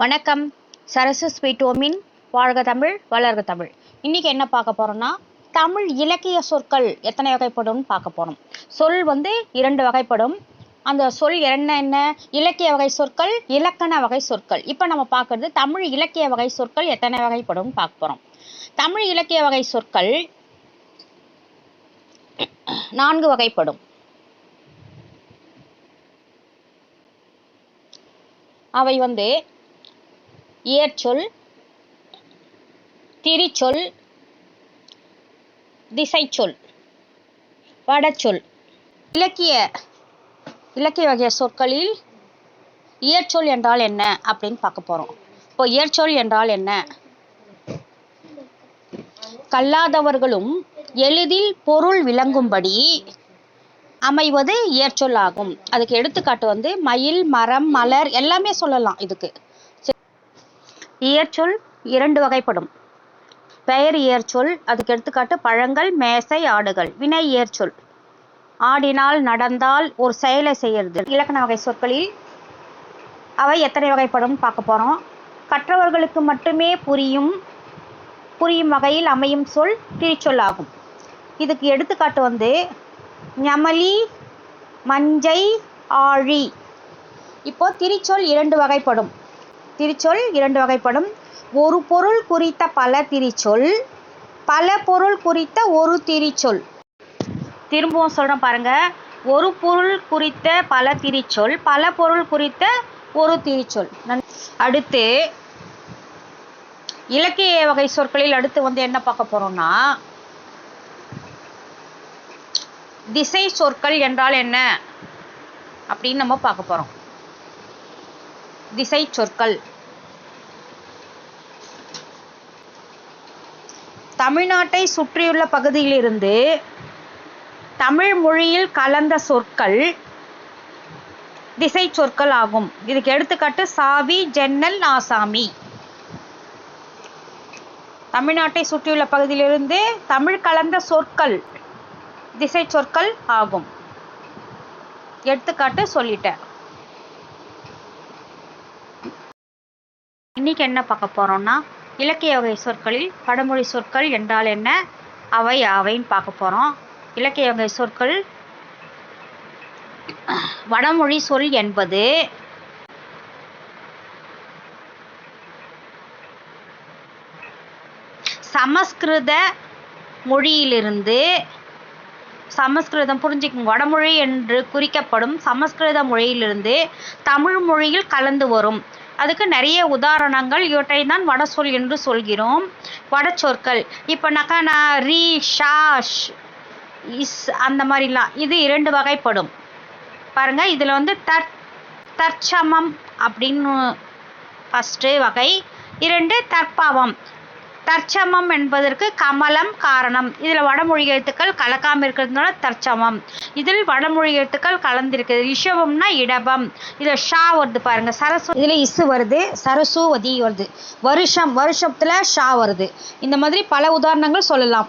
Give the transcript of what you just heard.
வணக்கம். Sarasu sweet home. வாழ்க தமிழ் வளர்க தமிழ். இன்னைக்கு என்ன பார்க்க போறோம்னா தமிழ் இலக்கிய சொற்கள் எத்தனை வகைப்படும்னு பார்க்க போறோம். சொல் வந்து இரண்டு வகைப்படும். அந்த சொல் என்ன என்ன? இலக்கிய வகை சொற்கள் இலக்கண வகை சொற்கள். இப்போ நம்ம பார்க்கறது தமிழ் இலக்கிய வகை சொற்கள் எத்தனை வகைப்படும் பார்க்க போறோம். தமிழ் இலக்கிய வகை சொற்கள் நான்கு வகைப்படும். அவை வந்து இயற்சொல் திரிச்சொல் திசைச்சொல் வடச்சொல். இலக்கிய இலக்கிய வகை சொற்களில் இயற்சொல் என்றால் என்ன அப்படின்னு பார்க்க போகிறோம் இப்போ இயற்சொல் என்றால் என்ன? கல்லாதவர்களும் எளிதில் பொருள் விளங்கும்படி அமைவது இயற்சொல் ஆகும். அதுக்கு எடுத்துக்காட்டு வந்து மயில் மரம் மலர் எல்லாமே சொல்லலாம் இதுக்கு. இயற்சொல் இரண்டு வகைப்படும். பெயர் இயற்சொல் அதுக்கு எடுத்துக்காட்டு பழங்கள் மேசை ஆடுகள். வினை இயற்சொல். ஆடினால் நடந்தால் ஒரு செயலை செய்யறது. இலக்கண வகை சொற்களில் அவை எத்தனை வகைப்படும் பார்க்க போகிறோம் கற்றவர்களுக்கு மட்டுமே புரியும் புரியும் வகையில் அமையும் சொல் திரிச்சொல் ஆகும். இதுக்கு எடுத்துக்காட்டு வந்து ஞமலி மஞ்சை ஆழி. இப்போ திருச்சொல் இரண்டு வகைப்படும். திரிச்சொல் இரண்டு வகைப்படும். ஒரு பொருள் குறித்த பல திரிச்சொல் பல பொருள் குறித்த ஒரு திரிச்சொல். திரும்பவும் சொல்றேன் பாருங்க. ஒரு பொருள் குறித்த பல திரிச்சொல் பல பொருள் குறித்த ஒரு திரிச்சொல். அடுத்து இலக்கிய வகை சொற்களில் அடுத்து வந்து என்ன பார்க்க போறோம்னா திசை சொற்கள் என்றால் என்ன? அப்படின்னு நம்ம பார்க்க போறோம். திசை சொற்கள் தமிழ்நாட்டை சுற்றியுள்ள பகுதியிலிருந்து தமிழ் மொழியில் கலந்த சொற்கள் திசை சொற்கள் ஆகும். இதுக்கு எடுத்துக்காட்டு சாவி ஜன்னல் ஆசாமி. தமிழ்நாட்டை சுற்றியுள்ள பகுதியிலிருந்து தமிழ் கலந்த சொற்கள் திசை சொற்கள் ஆகும். எடுத்துக்காட்டு சொல்லிட்டேன். இன்னைக்கு என்ன பார்க்க போறோம்னா இலக்கிய வகை சொற்களில் வடமொழி சொற்கள் என்றால் என்ன? அவை அவைன்னு பார்க்க போறோம். இலக்கிய வகை சொற்கள் வடமொழி சொல் என்பது சமஸ்கிருத மொழியிலிருந்து சமஸ்கிருதம் புரிஞ்சுக்கும் வடமொழி என்று குறிக்கப்படும் சமஸ்கிருத மொழியிலிருந்து தமிழ் மொழியில் கலந்து வரும். அதுக்கு நிறைய உதாரணங்கள் இவற்றை தான் வடசொல் என்று சொல்கிறோம். வடச்சொற்கள் இப்போ நான் ரீ ஷா இஸ் அந்த மாதிரிலாம். இது இரண்டு வகைப்படும். பாருங்க இதில் வந்து தற் தற்சமம் அப்படின்னு ஃபஸ்ட்டு வகை. இரண்டு தற்பாவம். தற்சமம் என்பதற்கு கமலம் காரணம். இதில் வடமொழி எழுத்துக்கள் கலக்காமல் இருக்கிறதுனால தற்சமம். இதில் வடமொழி எழுத்துக்கள் கலந்திருக்குது ரிஷபம்னா இடபம். இதில் ஷா வருது பாருங்க. சரஸ்வ இதில் இசு வருது. சரஸ்வதி வருது. வருஷம் வருஷத்தில் ஷா வருது. இந்த மாதிரி பல உதாரணங்கள் சொல்லலாம்.